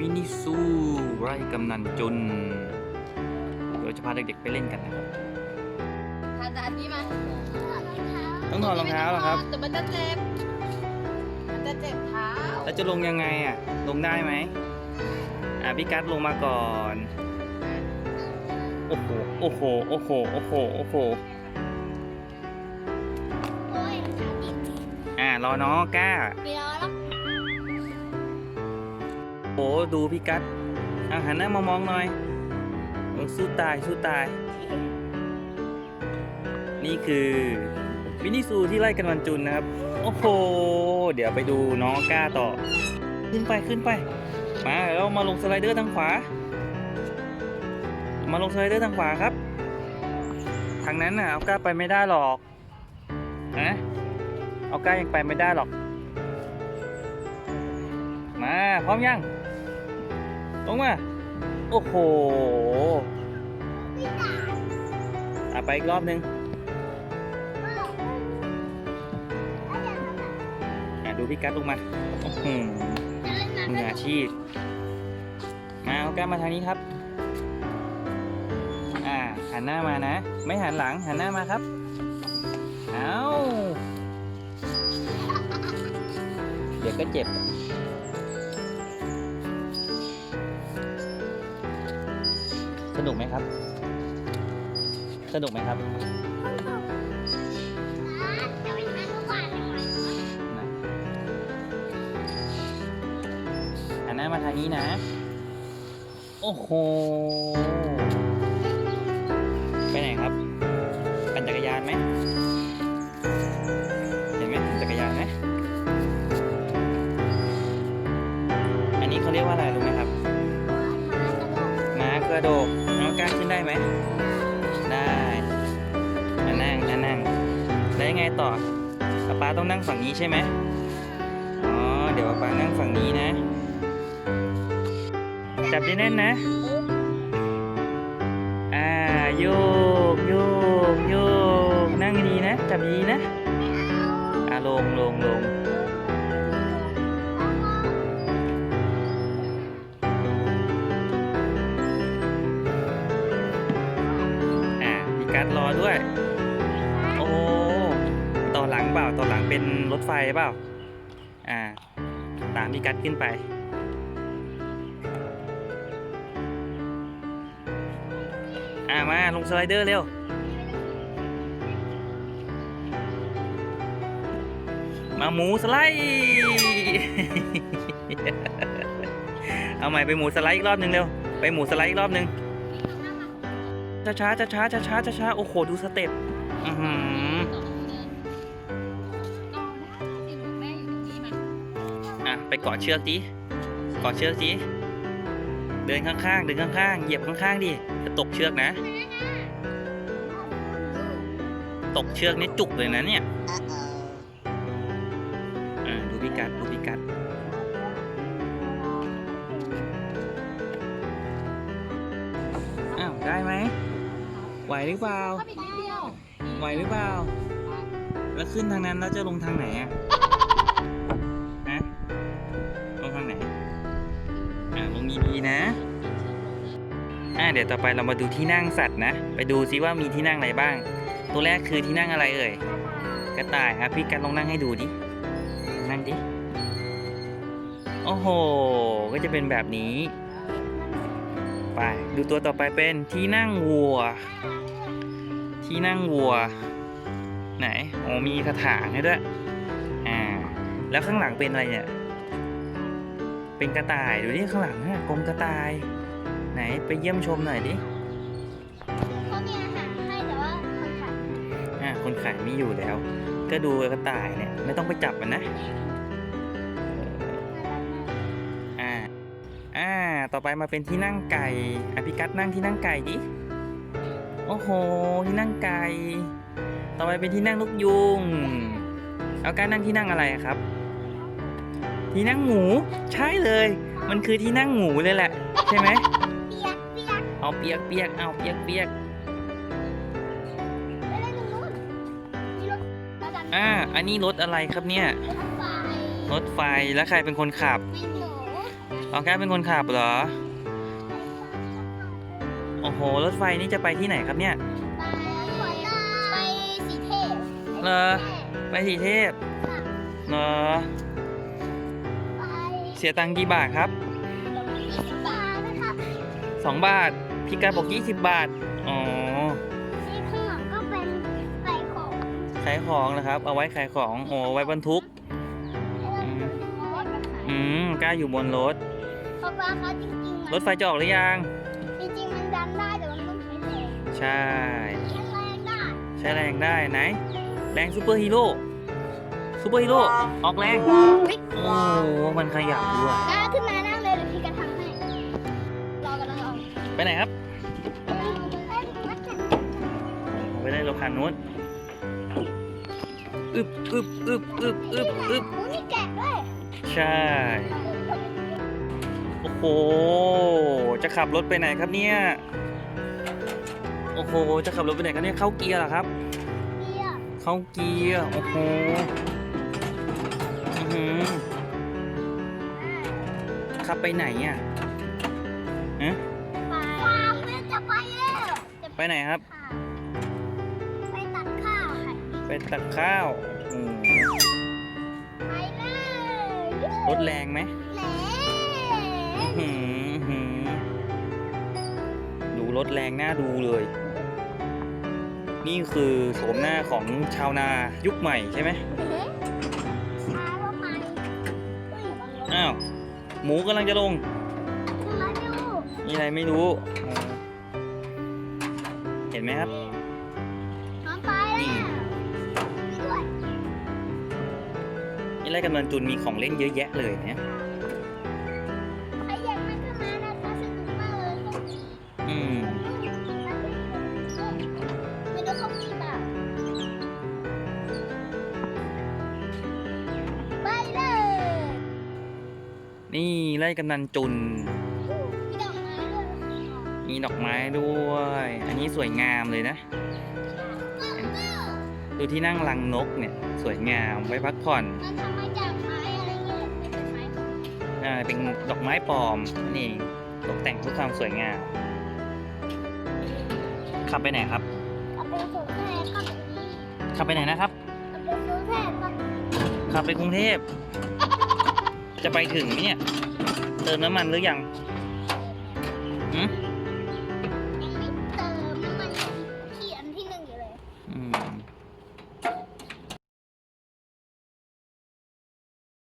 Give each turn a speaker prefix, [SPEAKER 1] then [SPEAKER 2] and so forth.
[SPEAKER 1] มินิซูไร่กำนันจุน เดี๋ยวจะพาเด็กๆไปเล่นกันนะครับ
[SPEAKER 2] ทานจานนี้มา
[SPEAKER 1] ต้องถอดรองเท้าเหรอครับ
[SPEAKER 2] แต่มันจะเจ็บมันจะเจ็บเท้า
[SPEAKER 1] แล้วจะลงยังไงอะ ลงได้ไหมอะพี่กัดลงมาก่อน โอ้โห โอ้โห โอ้โห โอ้โห โอ้โห
[SPEAKER 3] โอ้ยขาติด
[SPEAKER 1] อะรอน้องก้า
[SPEAKER 3] ไปรอแล้ว
[SPEAKER 1] โอ้ดูพี่กัดอะหันหน้ามามองหน่อยสู้ตายสู้ตาย นี่คือมินิซูที่ไล่กันวันจุนนะครับ โอ้โห เดี๋ยวไปดูน้องก้าต่อ ขึ้นไปขึ้นไป มาแล้วมาลงสไลเดอร์ทางขวา มาลงสไลเดอร์ทางขวาครับ ทางนั้นน่ะเอาก้าไปไม่ได้หรอกนะเอาก้ายังไปไม่ได้หรอก พร้อมยังลงมาโอ้โหอะไปอีกรอบนึงอะดูพี่กัดลงมาอ้โหมืออาชีพมาเอาก้ามาทางนี้ครับ อ่าหันหน้ามานะ ไม่หันหลังหันหน้ามาครับเอาเดี๋ยวก็เจ็บ สนุกไหมครับ สนุกไหมครับหันหน้ามาทางนี้นะ โอ้โห ไปไหนครับ ปั่นจักรยานไหมเห็นไหมจักรยานไหมอันนี้เขาเรียกว่าอะไรรู้ไหมครับ ม้ากระโดดน้องกล้าขึ้น ได้ไหม ได้อะนั่งอะนั่ง แล้วยังไงต่อป๊าป๊าต้องนั่งฝั่งนี้ใช่ไหมอ๋อ เดี๋ยวป๊าป๊านั่งฝั่งนี้นะ จับได้แน่นนะ อ่า โยก โยก โยก นั่งดีนะ จับดีนะ อ่าลงลงลง อ่ามีการรอด้วย โอ้ต่อหลังเปล่าต่อหลังเป็นรถไฟเปล่า อ่า ตามพี่กัดขึ้นไปอ่ามาลงสไลเดอร์เร็ว มาหมูสไลด์ เอาใหม่ไปหมูสไลด์อีกรอบหนึ่งเร็ว ไปหมูสไลด์อีกรอบหนึ่ง ช้าช้าช้าช้าช้าช้าช้าช้าโอ้โหดูสเต็ปอือหืออะไปเกาะเชือกดิเกาะเชือกดิเดินข้างๆเดินข้างๆเหยียบข้างๆดิจะตกเชือกนะ ตกเชือกนี่จุกเลยนะเนี่ยอ่าดูพิกัดดูพิกัดอ้าวได้ไหม ไหวหรือเปล่า
[SPEAKER 2] เข้าไปนิดเดียว
[SPEAKER 1] ไหวหรือเปล่า แล้วขึ้นทางนั้นแล้วจะลงทางไหนอะฮะ ลงทางไหน อ่าลงดีๆนะ อ่าเดี๋ยวต่อไปเรามาดูที่นั่งสัตว์นะ ไปดูซิว่ามีที่นั่งอะไรบ้าง ตัวแรกคือที่นั่งอะไรเอ่ย กระต่าย อะพี่กันลองนั่งให้ดูดิ นั่งดิ โอ้โห ก็จะเป็นแบบนี้ ไปดูตัวต่อไปเป็นที่นั่งวัว ที่นั่งวัว ไหนโอ้มีกระถางให้ด้วยอ่าแล้วข้างหลังเป็นอะไรเนี่ยเป็นกระต่ายดูดิข้างหลังน่ะกรงกระต่าย ไหนไปเยี่ยมชมหน่อยดิ
[SPEAKER 3] เขามีอาหารให้แต่ว่าคนขาย
[SPEAKER 1] อ่าคนขายไม่อยู่แล้ว ก็ดูกระต่ายเนี่ยไม่ต้องไปจับมันนะ ต่อไปมาเป็นที่นั่งไก่อภิกัดนั่งที่นั่งไก่ดิ โอ้โห ที่นั่งไก่ ต่อไปเป็นที่นั่งนกยุง เอาการนั่งที่นั่งอะไรอะครับ ที่นั่งหมู ใช่เลย มันคือที่นั่งหมูเลยแหละ ใช่ไหม
[SPEAKER 3] เปียกเปียก
[SPEAKER 1] เอาเปียกเปียกเอาเปียกเปียก
[SPEAKER 3] ไปเล่นตรงนู้นมีรถกระดาน
[SPEAKER 1] อ่า อันนี้รถอะไรครับเนี่ย
[SPEAKER 3] รถไฟ
[SPEAKER 1] รถไฟแล้วใครเป็นคนขับ
[SPEAKER 3] ไม่หนู
[SPEAKER 1] อออก้าเป็นคนขับเหรอ โอ้โห รถไฟนี่จะไปที่ไหนครับเนี่ย
[SPEAKER 3] ไปไปสีเทพ
[SPEAKER 1] เหรอ ไปสีเทพเหรอ
[SPEAKER 3] ไป
[SPEAKER 1] เสียตังค์กี่บาทครับ
[SPEAKER 3] ยี่สิบบาทนะคะ
[SPEAKER 1] สองบาท พี่กายบอกยี่สิบบาท อ๋อ
[SPEAKER 3] ที่ข้างหลังก็เป็นใส่ของ
[SPEAKER 1] ขายของนะครับ เอาไว้ขายของ โอ้ไว้บรรทุกอืมกล้าอยู่บนรถ
[SPEAKER 3] เพราะว่าเขาจริงๆ
[SPEAKER 1] รถไฟจะออกหรือยัง
[SPEAKER 3] จริงๆมันดันได้แต่มันต้องใช้แรง
[SPEAKER 1] ใช่
[SPEAKER 3] ใช้แรงได้
[SPEAKER 1] ใช้แรงได้ไหน แรงซูเปอร์ฮีโร่ซูเปอร์ฮีโร่ออกแรงโอ้มันขยับด้วย
[SPEAKER 3] อะขึ้นมานั่งเลยเดี๋ยวพี่กระทำให้รอกันแล้วรอ
[SPEAKER 1] ไปไหนครับ ไปได้รถคันนู้นอึบอึบอึบอึบอึบอึบ
[SPEAKER 3] อุ๊ยมีแกะด้วย
[SPEAKER 1] ใช่ โอ้โห จะขับรถไปไหนครับเนี่ย โอ้โห จะขับรถไปไหนครับเนี่ย เข้าเกียร์เหรอครับ
[SPEAKER 3] เบียร์
[SPEAKER 1] เข้าเกียร์ โอ้โหอื้อหือขับไปไหนอะฮะ
[SPEAKER 3] ฟางเพื่อนจะไปแล้วจะ
[SPEAKER 1] ไปไหนครับ
[SPEAKER 3] ค่ะไปตัดข้าวค่ะ
[SPEAKER 1] ไปตักข้าวอืม
[SPEAKER 3] ไปเลย
[SPEAKER 1] รถแรงไหม
[SPEAKER 3] แหล
[SPEAKER 1] หืมหืมดูรถแรงน่าดูเลย นี่คือโฉมหน้าของชาวนายุคใหม่ใช่ไหม
[SPEAKER 3] ช้าว่าไปเฮ้ย
[SPEAKER 1] อ้าว หมูกำลังจะลง
[SPEAKER 3] มาดู
[SPEAKER 1] มีอะไรไม่รู้อ๋อเห็นไหมครับ
[SPEAKER 3] น้องไปแล้วนี่ด้วย
[SPEAKER 1] นี่ไรกำลังจุนมีของเล่นเยอะแยะเลยเนี่ย
[SPEAKER 3] นี่ไล่
[SPEAKER 1] กำนันจุน
[SPEAKER 3] มีดอกไม้ด้วย
[SPEAKER 1] มีดอกไม้ด้วย อันนี้สวยงามเลยนะ ดูที่นั่งรังนกเนี่ย สวยงามไว้พักผ่อน
[SPEAKER 3] มันทำมาจากไม้อะไรเงี้ยไม่เป็นไม้ของ
[SPEAKER 1] อ่าเป็นดอกไม้ปลอมนั่นเองตกแต่งเพื่อความสวยงาม ขับไปไหนครับ
[SPEAKER 3] กับเป็นสูงแค่กับนี้
[SPEAKER 1] ขับไปไหนนะครับ
[SPEAKER 3] กับเป็นสูงแค่กับ
[SPEAKER 1] ขับไปกรุงเทพ จะไปถึงไหมเนี่ย เติมน้ำมันหรือยัง